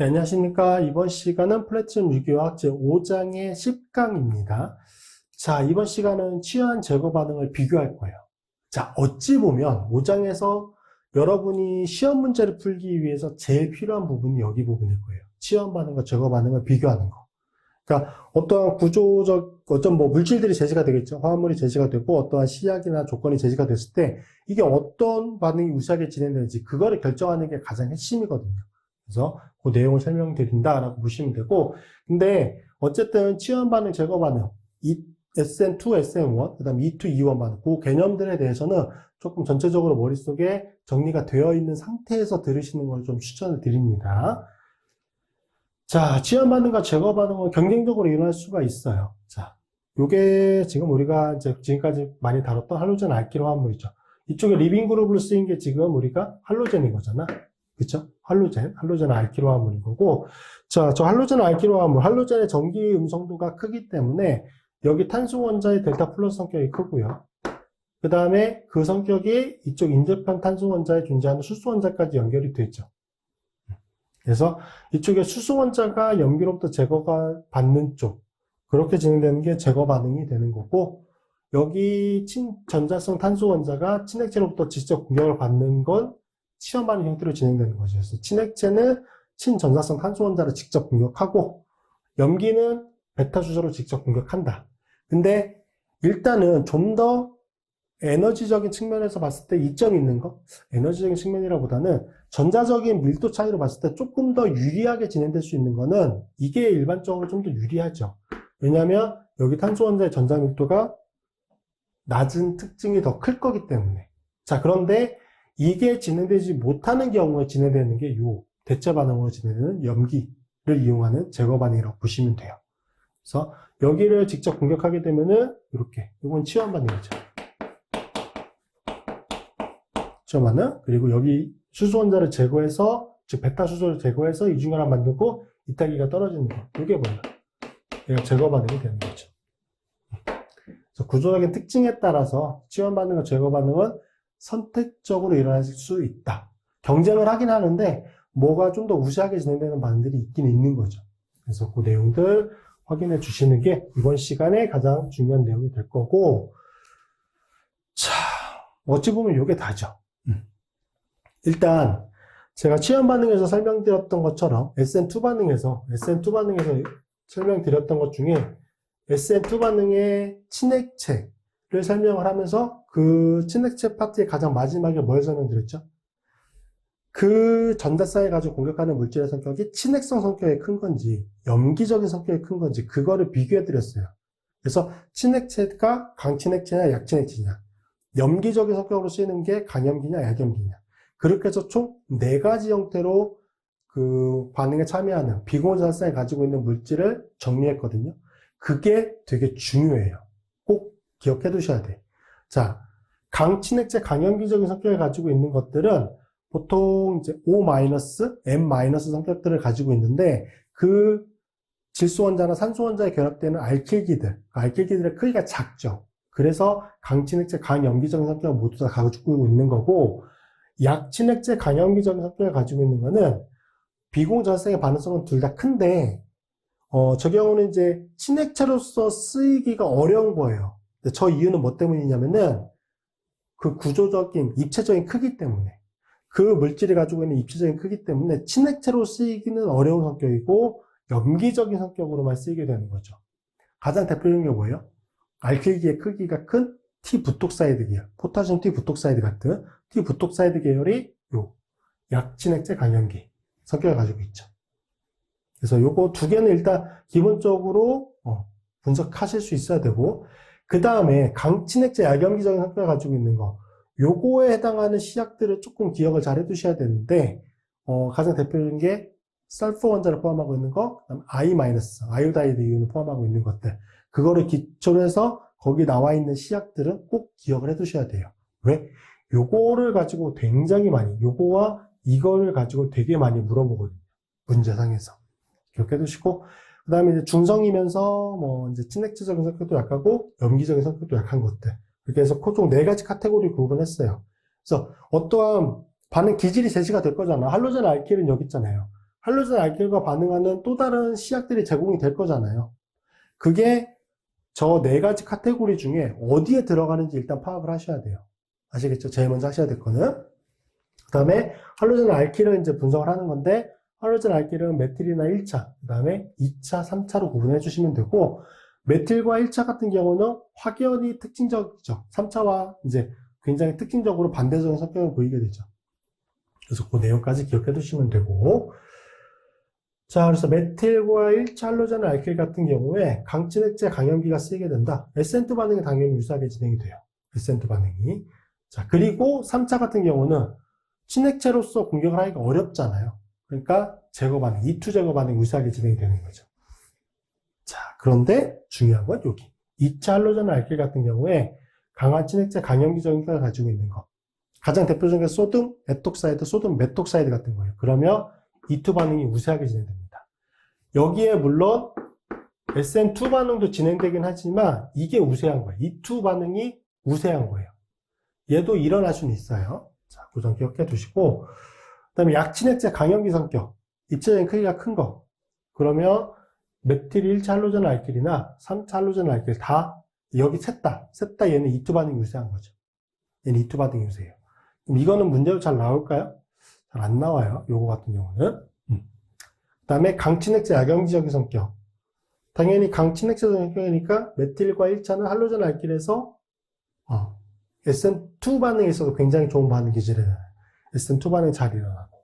네, 안녕하십니까. 이번 시간은 플래티넘 유기화학 제5장의 10강입니다. 자, 이번 시간은 취한 제거 반응을 비교할 거예요. 자, 어찌 보면 5장에서 여러분이 시험 문제를 풀기 위해서 제일 필요한 부분이 여기 부분일 거예요. 취한 반응과 제거 반응을 비교하는 거. 그러니까 어떠한 구조적, 어떤 뭐 물질들이 제시가 되겠죠. 화합물이 제시가 되고 어떠한 시약이나 조건이 제시가 됐을 때 이게 어떤 반응이 우세하게 진행되는지 그거를 결정하는 게 가장 핵심이거든요. 그래서 그 내용을 설명드린다라고 보시면 되고, 근데 어쨌든 치원 반응, 제거 반응, 이 SN2, SN1, 그 다음 E2, E1 반응, 그 개념들에 대해서는 조금 전체적으로 머릿속에 정리가 되어 있는 상태에서 들으시는 걸 좀 추천을 드립니다. 자, 치원 반응과 제거 반응은 경쟁적으로 일어날 수가 있어요. 자, 요게 지금 우리가 이제 지금까지 많이 다뤘던 할로젠 알키로 화합물이죠. 이쪽에 리빙 그룹으로 쓰인 게 지금 우리가 할로젠인 거잖아. 그쵸? 할로젠, 할로젠 알키로 화합물인 거고, 자, 저 할로젠 알키로 화합물, 할로젠의 전기 음성도가 크기 때문에 여기 탄소 원자의 델타 플러스 성격이 크고요. 그 다음에 그 성격이 이쪽 인접한 탄소 원자에 존재하는 수소 원자까지 연결이 되죠. 그래서 이쪽에 수소 원자가 염기로부터 제거가 받는 쪽, 그렇게 진행되는 게 제거 반응이 되는 거고, 여기 친 전자성 탄소 원자가 친액체로부터 직접 공격을 받는 건 시험 반응 형태로 진행되는. 그래서 친액체는 친전자성 탄소 원자를 직접 공격하고 염기는 베타 주소로 직접 공격한다. 근데 일단은 좀 더 에너지적인 측면에서 봤을 때 이점이 있는 거, 에너지적인 측면이라보다는 전자적인 밀도 차이로 봤을 때 조금 더 유리하게 진행될 수 있는 거는 이게 일반적으로 좀 더 유리하죠. 왜냐하면 여기 탄소 원자의 전자 밀도가 낮은 특징이 더 클 거기 때문에. 자, 그런데 이게 진행되지 못하는 경우에 진행되는 게 요 대체 반응으로 진행되는 염기를 이용하는 제거 반응이라고 보시면 돼요. 그래서 여기를 직접 공격하게 되면은 이렇게 이건 치환 반응이죠. 치환 반응 그리고 여기 수소 원자를 제거해서 즉 베타 수소를 제거해서 이중연합 만들고 이타기가 떨어지는 거. 이게 뭐예요? 얘가 제거 반응이 되는 거죠. 그래서 구조적인 특징에 따라서 치환 반응과 제거 반응은 선택적으로 일어날 수 있다. 경쟁을 하긴 하는데 뭐가 좀 더 우세하게 진행되는 반응들이 있긴 있는 거죠. 그래서 그 내용들 확인해 주시는 게 이번 시간에 가장 중요한 내용이 될 거고 자 어찌 보면 이게 다죠. 음. 일단 제가 취한 반응에서 설명드렸던 것처럼 SN2 반응에서 SN2 반응에서 설명드렸던 것 중에 SN2 반응의 친액체를 설명을 하면서 그 친액체 파트의 가장 마지막에 뭘 설명드렸죠? 그 전자쌍에 가지고 공격하는 물질의 성격이 친액성 성격이 큰 건지 염기적인 성격이 큰 건지 그거를 비교해 드렸어요. 그래서 친액체가 강친액체냐 약친액체냐 염기적인 성격으로 쓰이는 게 강염기냐 약염기냐 그렇게 해서 총 네 가지 형태로 그 반응에 참여하는 비공전자쌍이 가지고 있는 물질을 정리했거든요. 그게 되게 중요해요. 꼭 기억해 두셔야 돼. 자, 강친액체 강염기적인 성격을 가지고 있는 것들은 보통 이제 O-, M- 성격들을 가지고 있는데 그 질소 원자나 산소 원자에 결합되는 알킬기들, 알킬기들의 크기가 작죠. 그래서 강친액체 강염기적인 성격을 모두 다 가지고 있는 거고 약친액체 강염기적인 성격을 가지고 있는 거는 비공전자성의 반응성은 둘 다 큰데 어, 저 경우는 이제 친액체로서 쓰이기가 어려운 거예요. 근데 저 이유는 뭐 때문이냐면은 그 구조적인 입체적인 크기 때문에 그 물질이 가지고 있는 입체적인 크기 때문에 친액체로 쓰이기는 어려운 성격이고 염기적인 성격으로만 쓰이게 되는 거죠. 가장 대표적인 게 뭐예요? 알킬기의 크기가 큰 T 부톡사이드 계열, 포타슘 T 부톡사이드 같은 T 부톡사이드 계열이 요 약친액체 강염기 성격을 가지고 있죠. 그래서 요거 두 개는 일단 기본적으로 어, 분석하실 수 있어야 되고 그 다음에 강친액체 약염기적인 성격을 가지고 있는 거 요거에 해당하는 시약들을 조금 기억을 잘 해두셔야 되는데 어, 가장 대표적인 게 설퍼 원자를 포함하고 있는 거, I 마이너스, 아이오다이드 이온을 포함하고 있는 것들 그거를 기초로 해서 거기 나와 있는 시약들은 꼭 기억을 해두셔야 돼요. 왜? 요거를 가지고 굉장히 많이, 요거와 이거를 가지고 되게 많이 물어보거든요. 문제상에서. 기억해 두시고, 그 다음에 이제 중성이면서 뭐 이제 친액체적인 성격도 약하고 염기적인 성격도 약한 것들. 그렇게 해서 총 네 가지 카테고리 구분했어요. 그래서 어떠한 반응 기질이 제시가 될 거잖아. 할로젠 알킬은 여기 있잖아요. 할로젠 알킬과 반응하는 또 다른 시약들이 제공이 될 거잖아요. 그게 저 네 가지 카테고리 중에 어디에 들어가는지 일단 파악을 하셔야 돼요. 아시겠죠? 제일 먼저 하셔야 될 거는. 그 다음에 할로젠 알킬을 이제 분석을 하는 건데, 할로젠 알킬은 메틸이나 1차, 그 다음에 2차, 3차로 구분해 주시면 되고, 메틸과 1차 같은 경우는 확연히 특징적이죠. 3차와 이제 굉장히 특징적으로 반대적인 성격을 보이게 되죠. 그래서 그 내용까지 기억해 두시면 되고, 자, 그래서 메틸과 1차 할로젠 알킬 같은 경우에 강진액제 강염기가 쓰이게 된다. 에센트 반응이 당연히 유사하게 진행이 돼요. 에센트 반응이. 자, 그리고 3차 같은 경우는 친액체로서 공격을 하기가 어렵잖아요. 그러니까 제거 반응, 이투 제거 반응이 유사하게 진행이 되는 거죠. 자, 그런데 중요한 건 여기. 2차 할로젠 알킬 같은 경우에 강한 친액제 강염기적인 효과를 가지고 있는 거. 가장 대표적인 게 소듐, 에톡사이드, 소듐 메톡사이드 같은 거예요. 그러면 E2 반응이 우세하게 진행됩니다. 여기에 물론 SN2 반응도 진행되긴 하지만 이게 우세한 거예요. E2 반응이 우세한 거예요. 얘도 일어날 수는 있어요. 자, 그점 기억해 두시고 그 다음에 약친액제 강염기 성격 입체적인 크기가 큰 거. 그러면 메틸 1차 할로젠 알킬이나 3차 할로젠 알킬 다 여기 셋 다, 셋다 얘는 E2 반응이 우세한 거죠. 얘는 E2 반응이 우세해요. 그럼 이거는 문제로 잘 나올까요? 잘 안 나와요. 요거 같은 경우는. 음. 그 다음에 강친액제 약염기적인 성격. 당연히 강친액제적인 성격이니까 메틸과 1차는 할로젠 알킬에서 어, SN2 반응에 있어서 굉장히 좋은 반응 기질을 해요. SN2 반응이 잘 일어나고.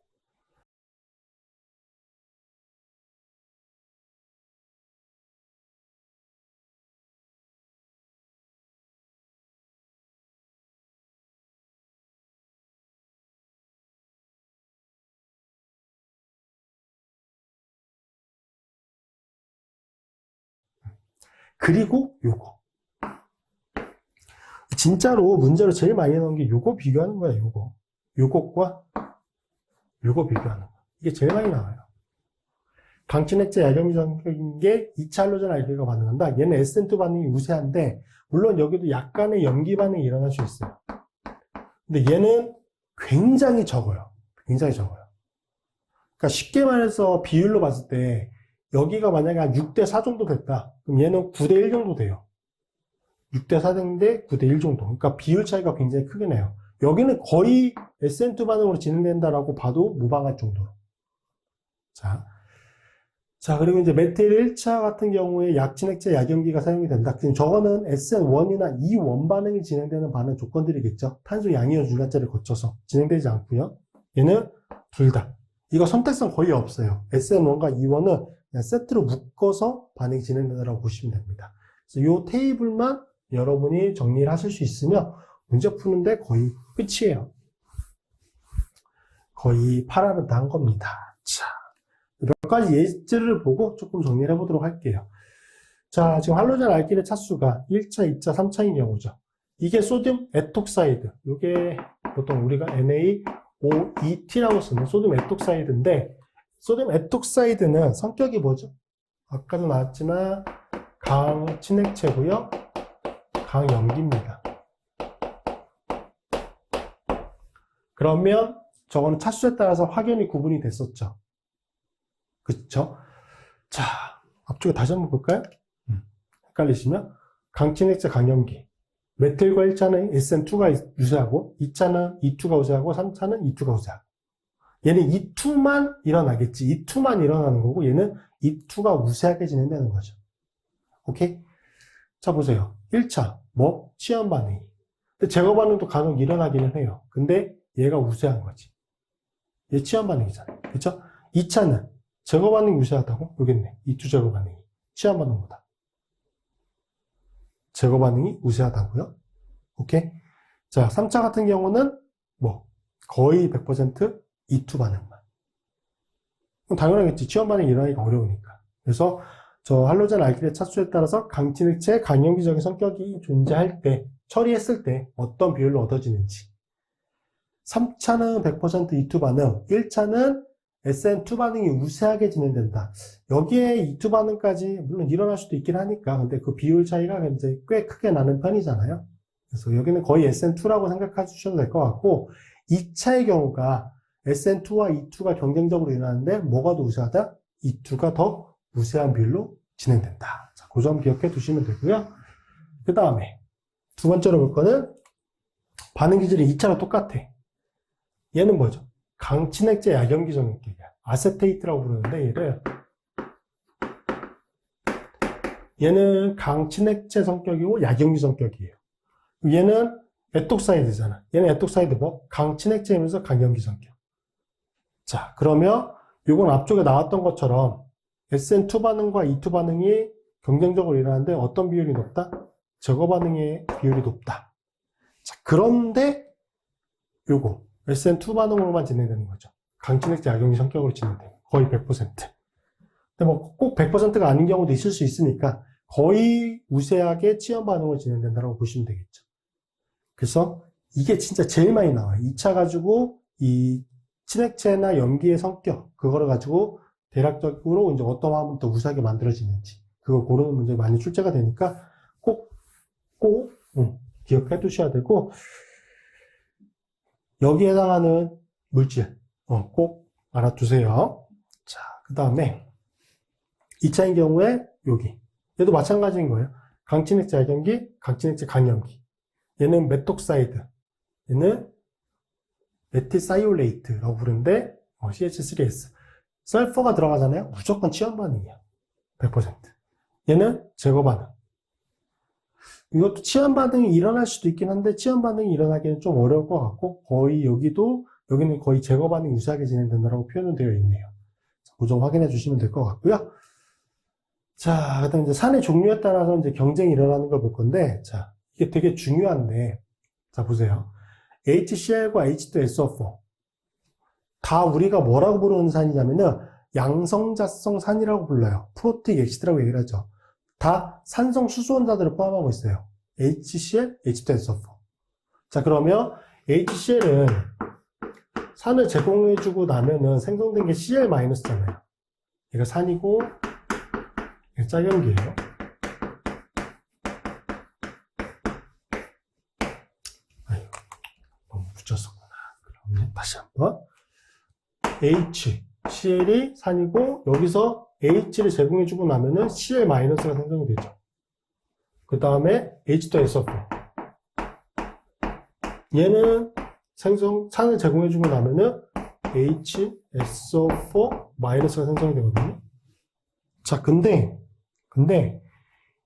그리고 요거. 진짜로 문제로 제일 많이 나오는 게 요거 비교하는 거야, 요거. 요것과 요거 비교하는 거. 이게 제일 많이 나와요. 강친액제 약염기적인 게 2차 할로젠 알킬과 반응한다. 얘는 에센트 반응이 우세한데, 물론 여기도 약간의 염기 반응이 일어날 수 있어요. 근데 얘는 굉장히 적어요. 굉장히 적어요. 그러니까 쉽게 말해서 비율로 봤을 때, 여기가 만약에 한 6대4 정도 됐다. 그럼 얘는 9대1 정도 돼요. 6대4인데 9대1 정도. 그러니까 비율 차이가 굉장히 크게 나요. 여기는 거의 SN2 반응으로 진행된다라고 봐도 무방할 정도로. 자. 자, 그리고 이제 메틸 1차 같은 경우에 약진액제 약염기가 사용이 된다. 지금 저거는 SN1이나 E1 반응이 진행되는 반응 조건들이겠죠. 탄소 양이온 중간자를 거쳐서 진행되지 않고요. 얘는 둘 다. 이거 선택성 거의 없어요. SN1과 E1은 그냥 세트로 묶어서 반응이 진행된다고 보시면 됩니다. 그래서 이 테이블만 여러분이 정리를 하실 수 있으면 문제 푸는데 거의 끝이에요. 거의 파라는 단 겁니다. 자, 몇 가지 예제를 보고 조금 정리를 해보도록 할게요. 자, 지금 할로젠 알킬의 차수가 1차, 2차, 3차인 경우죠. 이게 소듐 에톡사이드. 이게 보통 우리가 NaOET라고 쓰는 소듐 에톡사이드인데 소듐 에톡사이드는 성격이 뭐죠? 아까도 나왔지만 강친액체고요. 강염기입니다. 그러면 저거는 차수에 따라서 확연히 구분이 됐었죠. 그쵸? 자, 앞쪽에 다시 한번 볼까요? 음, 헷갈리시면 강친액체 강염기 메틸과 1차는 SN2가 유세하고 2차는 E2가 우세하고 3차는 E2가 우세하고 얘는 E2만 일어나겠지. E2만 일어나는 거고 얘는 E2가 우세하게 진행되는 거죠. 오케이? 자, 보세요. 1차, 뭐? 치연 반응이. 근데 제거 반응도 간혹 일어나기는 해요. 근데 얘가 우세한 거지. 얘 치연 반응이잖아요. 그쵸? 2차는 제거 반응이 우세하다고? 여기 있네. E2 제거 반응이. 치연 반응보다. 제거 반응이 우세하다고요? 오케이? 자, 3차 같은 경우는 뭐? 거의 100% E2 반응만. 그럼 당연하겠지. 치연 반응이 일어나기가 어려우니까. 그래서 저 할로젠 알킬의 차수에 따라서 강진액체 강염기적인 성격이 존재할 때, 처리했을 때 어떤 비율로 얻어지는지. 3차는 100% E2 반응, 1차는 SN2 반응이 우세하게 진행된다. 여기에 E2 반응까지 물론 일어날 수도 있긴 하니까 근데 그 비율 차이가 이제 꽤 크게 나는 편이잖아요. 그래서 여기는 거의 SN2라고 생각해 주셔도 될 것 같고 2차의 경우가 SN2와 E2가 경쟁적으로 일어나는데 뭐가 더 우세하다? E2가 더 우세한 비율로 진행된다. 자, 그 점 기억해 두시면 되고요. 그 다음에 두 번째로 볼 거는 반응 기질이 2차로 똑같아. 얘는 뭐죠? 강친액제 약염기 성격이야. 아세테이트라고 부르는데 얘를 얘는 강친액제 성격이고 약염기 성격이에요. 얘는 에톡사이드잖아. 얘는 에톡사이드 뭐? 강친액제이면서 강염기 성격. 자, 그러면 이건 앞쪽에 나왔던 것처럼 SN2 반응과 E2 반응이 경쟁적으로 일어나는데 어떤 비율이 높다? 제거 반응의 비율이 높다. 자, 그런데 요거 SN2 반응으로만 진행되는 거죠. 강진액제 약용기 성격으로 진행돼요. 거의 100%. 근데 뭐 꼭 100%가 아닌 경우도 있을 수 있으니까 거의 우세하게 치연 반응으로 진행된다고 보시면 되겠죠. 그래서 이게 진짜 제일 많이 나와요. 2차 가지고 이 친액체나 염기의 성격 그거를 가지고 대략적으로 이제 어떤 화면 더 우세하게 만들어지는지 그거 고르는 문제가 많이 출제가 되니까 꼭꼭 기억해 두셔야 되고 여기에 해당하는 물질 어, 꼭 알아두세요. 자, 그 다음에 2차인 경우에 여기 얘도 마찬가지인 거예요. 강친액제 약염기, 강친액제 강염기. 얘는 메톡사이드, 얘는 메틸사이올레이트라고 부르는데 어, CH3S. 설퍼가 들어가잖아요. 무조건 치연 반응이야. 100%. 얘는 제거 반응. 이것도 치연 반응이 일어날 수도 있긴 한데 치연 반응이 일어나기는 좀 어려울 것 같고 거의 여기도 여기는 거의 제거 반응이 우세하게 진행된다고 표현은 되어 있네요. 그점 확인해 주시면 될 것 같고요. 자, 그다음 이제 산의 종류에 따라서 이제 경쟁이 일어나는 걸 볼 건데, 자, 이게 되게 중요한데, 자, 보세요. HCl과 H2SO4. 다 우리가 뭐라고 부르는 산이냐면은, 양성자성 산이라고 불러요. 프로틱 엑시드라고 얘기를 하죠. 다 산성 수소원자들을 포함하고 있어요. HCl, H2SO4. 자, 그러면 HCl은 산을 제공해주고 나면은 생성된 게 Cl-잖아요. 얘가 산이고, 이게 짝연기예요. 아이고, 너무 붙였었구나. 그러면 다시 한번. H, CL이 산이고, 여기서 H를 제공해주고 나면은 CL-가 생성이 되죠. 그 다음에 H2SO4. 얘는 생성, 산을 제공해주고 나면은 HSO4-가 생성이 되거든요. 자, 근데, 근데,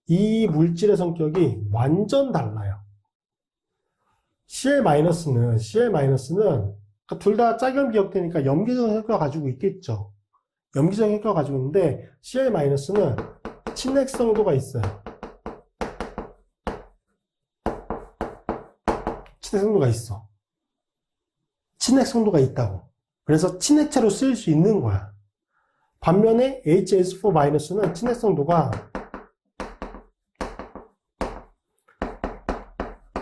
이 물질의 성격이 완전 달라요. CL-는, CL-는, 둘 다 짝염 기억되니까 염기적 효과 가지고 있겠죠. 염기적 효과 가지고 있는데, CL-는 친핵성도가 있어요. 친핵성도가 있어. 친핵성도가 있다고. 그래서 친핵체로 쓰일 수 있는 거야. 반면에 HS4-는 친핵성도가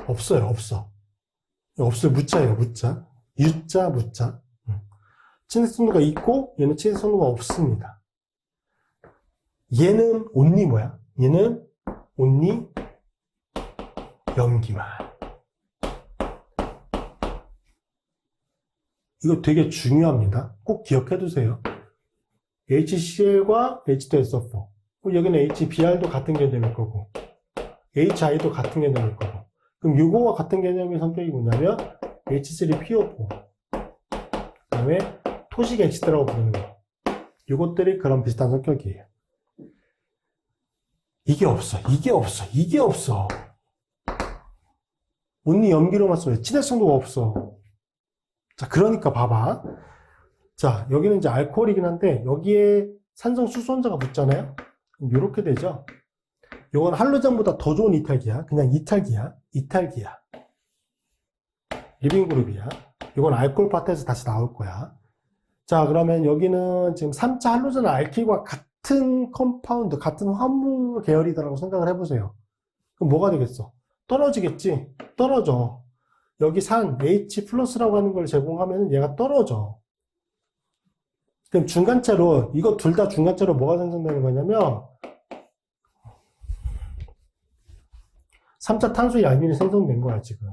없어요, 없어. 없어요, 무자예요, 무자. 유자, 무자. 친핵성도가 있고, 얘는 친핵성도가 없습니다. 얘는 온리 뭐야? 얘는 온리 염기만. 이거 되게 중요합니다. 꼭 기억해 두세요. HCl과 H2SO4. 여기는 HBr도 같은 개념일 거고, HI도 같은 개념일 거고. 그럼 요거와 같은 개념의 성격이 뭐냐면, H3PO4. 그 다음에 토식 엑시드라고 부르는 거. 요것들이 그런 비슷한 성격이에요. 이게 없어. 이게 없어. 이게 없어. 온리 염기로만 써요. 친해성도가 없어. 자, 그러니까 봐봐. 자, 여기는 이제 알코올이긴 한데, 여기에 산성 수소원자가 붙잖아요? 이렇게 되죠? 요건 할로젠보다 더 좋은 이탈기야. 그냥 이탈기야. 이탈기야. 리빙 그룹이야. 이건 알코올 파트에서 다시 나올 거야. 자, 그러면 여기는 지금 3차 할로젠 알킬과 같은 컴파운드, 같은 화물 계열이다라고 생각을 해보세요. 그럼 뭐가 되겠어? 떨어지겠지? 떨어져. 여기 산 H 플러스라고 하는 걸 제공하면 얘가 떨어져. 그럼 중간체로, 이거 둘 다 중간체로 뭐가 생성되는 거냐면, 3차 탄소 양면이 생성된 거야, 지금.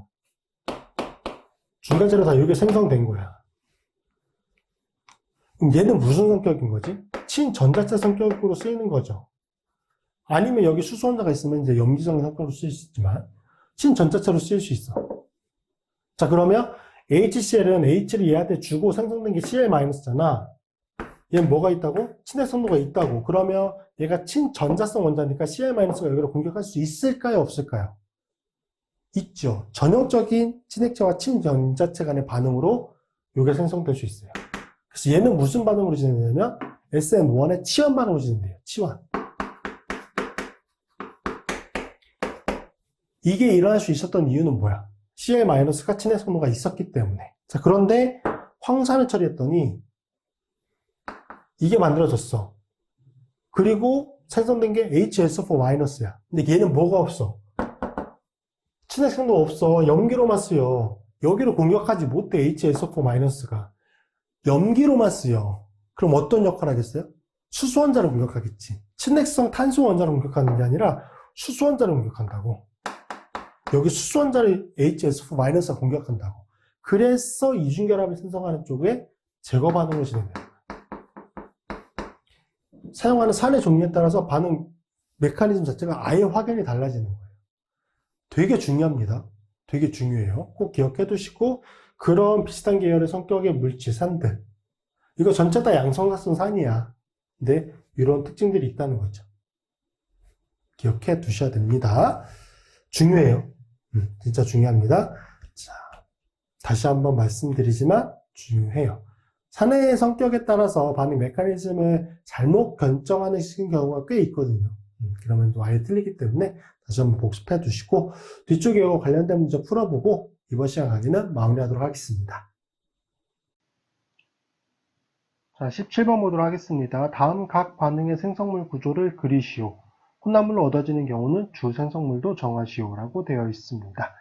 중간체로 다 이게 생성된 거야. 얘는 무슨 성격인 거지? 친전자체 성격으로 쓰이는 거죠. 아니면 여기 수소원자가 있으면 이제 염기성 성격으로 쓰일 수 있지만 친전자체로 쓰일 수 있어. 자 그러면 HCl은 H를 얘한테 주고 생성된 게 Cl-잖아. 얘는 뭐가 있다고? 친핵 성도가 있다고. 그러면 얘가 친전자성 원자니까 Cl-가 여기로 공격할 수 있을까요? 없을까요? 있죠. 전형적인 친핵체와 친전자체 간의 반응으로 이게 생성될 수 있어요. 그래서 얘는 무슨 반응으로 진행되냐면 SN1의 치환 반응으로 진행돼요. 치환. 이게 일어날 수 있었던 이유는 뭐야? Cl-가 친핵 성도가 있었기 때문에. 자, 그런데 황산을 처리했더니 이게 만들어졌어. 그리고 생성된 게 HSO4-야. 근데 얘는 뭐가 없어? 친핵 성도 없어. 염기로만 쓰여. 여기로 공격하지 못해, HSO4-가. 염기로만 쓰여. 그럼 어떤 역할을 하겠어요? 수소 원자를 공격하겠지. 친핵성 탄소 원자를 공격하는 게 아니라 수소 원자를 공격한다고. 여기 수소 원자를 HSO4-가 공격한다고. 그래서 이중결합을 생성하는 쪽에 제거 반응을 진행해요. 사용하는 산의 종류에 따라서 반응 메커니즘 자체가 아예 확연히 달라지는 거예요. 되게 중요합니다. 되게 중요해요. 꼭 기억해 두시고 그런 비슷한 계열의 성격의 물질, 산들 이거 전체 다 양성사성 산이야. 근데 이런 특징들이 있다는 거죠. 기억해 두셔야 됩니다. 중요해요. 음, 진짜 중요합니다. 자, 다시 한번 말씀드리지만 중요해요. 사내의 성격에 따라서 반응 메커니즘을 잘못 결정하는 경우가 꽤 있거든요. 음, 그러면 또 아예 틀리기 때문에 다시 한번 복습해 두시고 뒤쪽에 관련된 문제 풀어보고 이번 시간 강의는 마무리하도록 하겠습니다. 자, 17번 보도록 하겠습니다. 다음 각 반응의 생성물 구조를 그리시오. 혼합물로 얻어지는 경우는 주 생성물도 정하시오라고 되어 있습니다.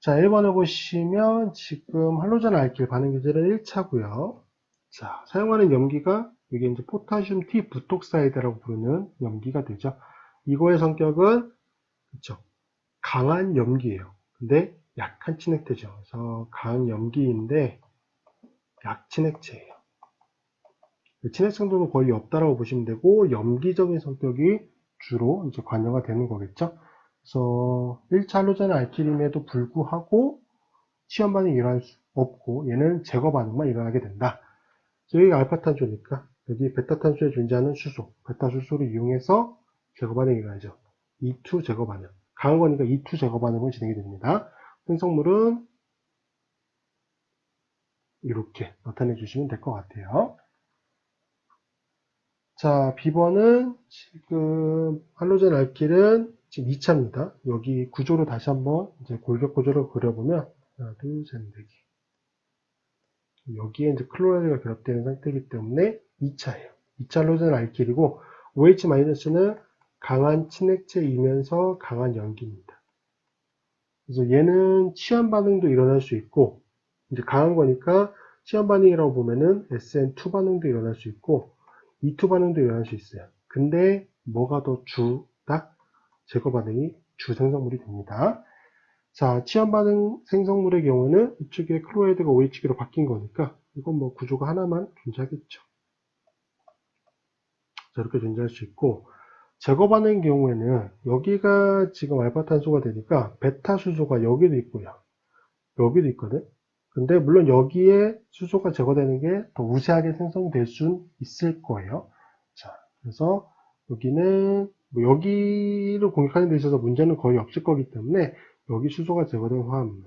자, 1번을 보시면 지금 할로젠 알킬 반응 규제는 1차고요. 자, 사용하는 염기가 이게 이제 포타슘 T 부톡사이드라고 부르는 염기가 되죠. 이거의 성격은 그렇죠. 강한 염기예요. 근데 약한 친핵체죠. 그래서 강한 염기인데 약친핵체예요. 친핵 성도는 거의 없다라고 보시면 되고 염기적인 성격이 주로 이제 관여가 되는 거겠죠. 그래서 1차 할로젠 알킬임에도 불구하고 시험 반응이 일어날 수 없고 얘는 제거 반응만 일어나게 된다. 여기가 알파탄소니까 여기 베타탄소에 존재하는 수소, 베타수소를 이용해서 제거 반응이 일어나죠. E2 제거 반응. 강한 거니까 E2 제거 반응으로 진행이 됩니다. 생성물은 이렇게 나타내 주시면 될 것 같아요. 자, B번은 지금 할로젠 알킬은 지금 2차입니다. 여기 구조를 다시 한번 이제 골격 구조를 그려보면 하나, 둘, 셋, 넷 개. 여기에 이제 클로라이드가 결합되는 상태이기 때문에 2차예요. 2차 할로젠 알킬이고 OH-는 강한 친핵체이면서 강한 연기입니다. 그래서 얘는 치환 반응도 일어날 수 있고 이제 강한 거니까 치환 반응이라고 보면은 SN2 반응도 일어날 수 있고 E2 반응도 일어날 수 있어요. 근데 뭐가 더 주다? 제거 반응이 주 생성물이 됩니다. 자, 치환 반응 생성물의 경우는 이쪽에 클로라이드가 OH기로 바뀐 거니까 이건 뭐 구조가 하나만 존재하겠죠. 자, 이렇게 존재할 수 있고 제거 반응의 경우에는 여기가 지금 알파탄소가 되니까 베타 수소가 여기도 있고요. 여기도 있거든. 근데 물론 여기에 수소가 제거되는 게 더 우세하게 생성될 수 있을 거예요. 자, 그래서 여기는 뭐 여기를 공격하는 데 있어서 문제는 거의 없을 거기 때문에 여기 수소가 제거된 화합물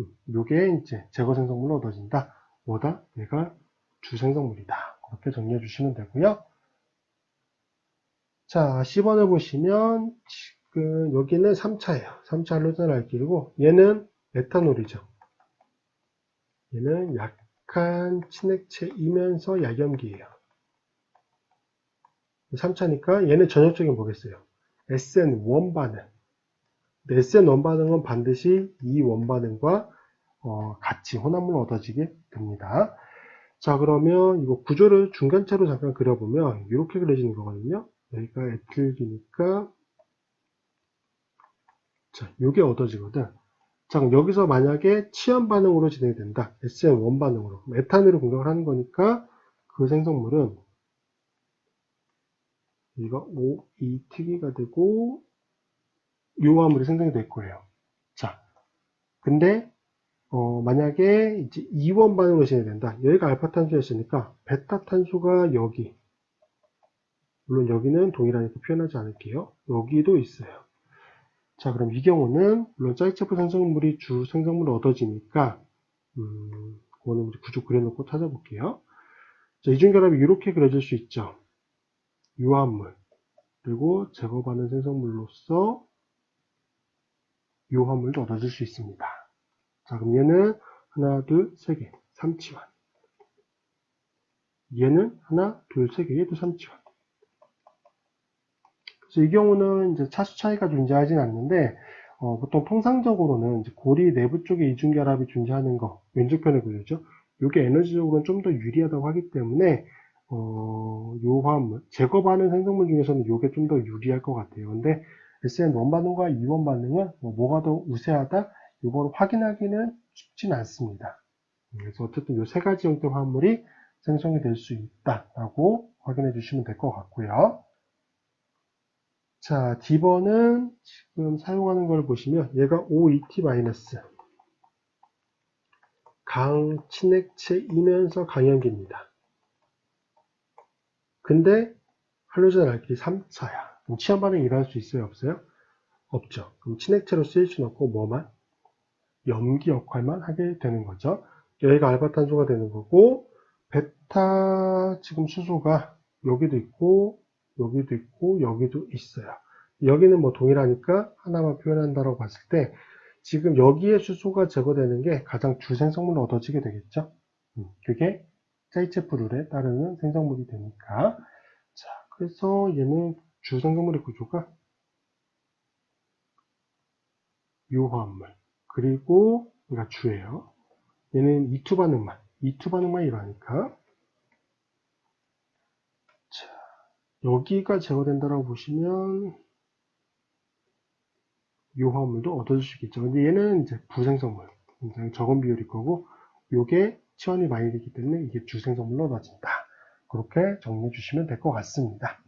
음, 요게 이제 제거 생성물로 얻어진다. 뭐다? 얘가 주생성물이다. 그렇게 정리해 주시면 되고요. 자, 10번을 보시면 지금 여기는 3차예요. 3차 할로젠 알킬이고 얘는 에탄올이죠. 얘는 약한 친핵체이면서 약염기예요. 3차니까 얘는 전형적인 뭐겠어요? SN1 반응. SN1 반응은 반드시 이 원 반응과 어, 같이 혼합물 얻어지게 됩니다. 자 그러면 이거 구조를 중간차로 잠깐 그려보면 이렇게 그려지는 거거든요. 여기가 에틸기니까 자 요게 얻어지거든. 자, 그럼 여기서 만약에 치연 반응으로 진행이 된다. SN1 반응으로. 메탄으로 공격을 하는 거니까 그 생성물은 이거 O, E 특이가 되고 요 화물이 생성이 될 거예요. 자, 근데 어, 만약에 이제 이원 반응으로 진행이 된다. 여기가 알파 탄소였으니까 베타 탄소가 여기 물론 여기는 동일하니까 표현하지 않을게요. 여기도 있어요. 자, 그럼 이 경우는 물론 짜이체프 생성물이 주 생성물로 얻어지니까 음, 그거는 구조 그려놓고 찾아볼게요. 자, 이중결합이 이렇게 그려질 수 있죠. 유화물 그리고 제거 반응 생성물로서 유화물도 얻어질 수 있습니다. 자, 그럼 얘는 하나, 둘, 세 개, 삼치환. 얘는 하나, 둘, 세 개, 얘도 삼치환. 그래서 이 경우는 이제 차수 차이가 존재하진 않는데 어, 보통 통상적으로는 고리 내부 쪽에 이중결합이 존재하는 거 왼쪽편에 그려죠. 이게 에너지적으로는 좀 더 유리하다고 하기 때문에 어, 요 화합물 제거 반응 생성물 중에서는 이게 좀 더 유리할 것 같아요. 근데 SN1 반응과 2원 반응은 뭐 뭐가 더 우세하다 이걸 확인하기는 쉽진 않습니다. 그래서 어쨌든 이 세 가지 형태 화합물이 생성이 될 수 있다라고 확인해 주시면 될 것 같고요. 자, D번은 지금 사용하는 걸 보시면 얘가 OET 마이너스 강친액체이면서 강연기입니다. 근데 할로젠 알키 3차야. 그럼 치연 반응이 일어날 수 있어요? 없어요? 없죠. 그럼 친액체로 쓰일 수는 없고 뭐만? 염기 역할만 하게 되는 거죠. 여기가 알파탄소가 되는 거고 베타 지금 수소가 여기도 있고 여기도 있고 여기도 있어요. 여기는 뭐 동일하니까 하나만 표현한다고 봤을 때 지금 여기에 수소가 제거되는 게 가장 주 생성물로 얻어지게 되겠죠. 음, 그게 짜이체프 룰에 따르는 생성물이 되니까 자 그래서 얘는 주 생성물의 구조가 유화합물 그리고 얘가 주예요. 얘는 이투 반응만 이투 반응만 일어나니까 여기가 제거된다라고 보시면 요화물도 얻어질 수 있겠죠. 근데 얘는 이제 부생성물, 굉장히 적은 비율일 거고, 요게 치원이 많이 되기 때문에 이게 주생성물로 얻어진다. 그렇게 정리해 주시면 될 것 같습니다.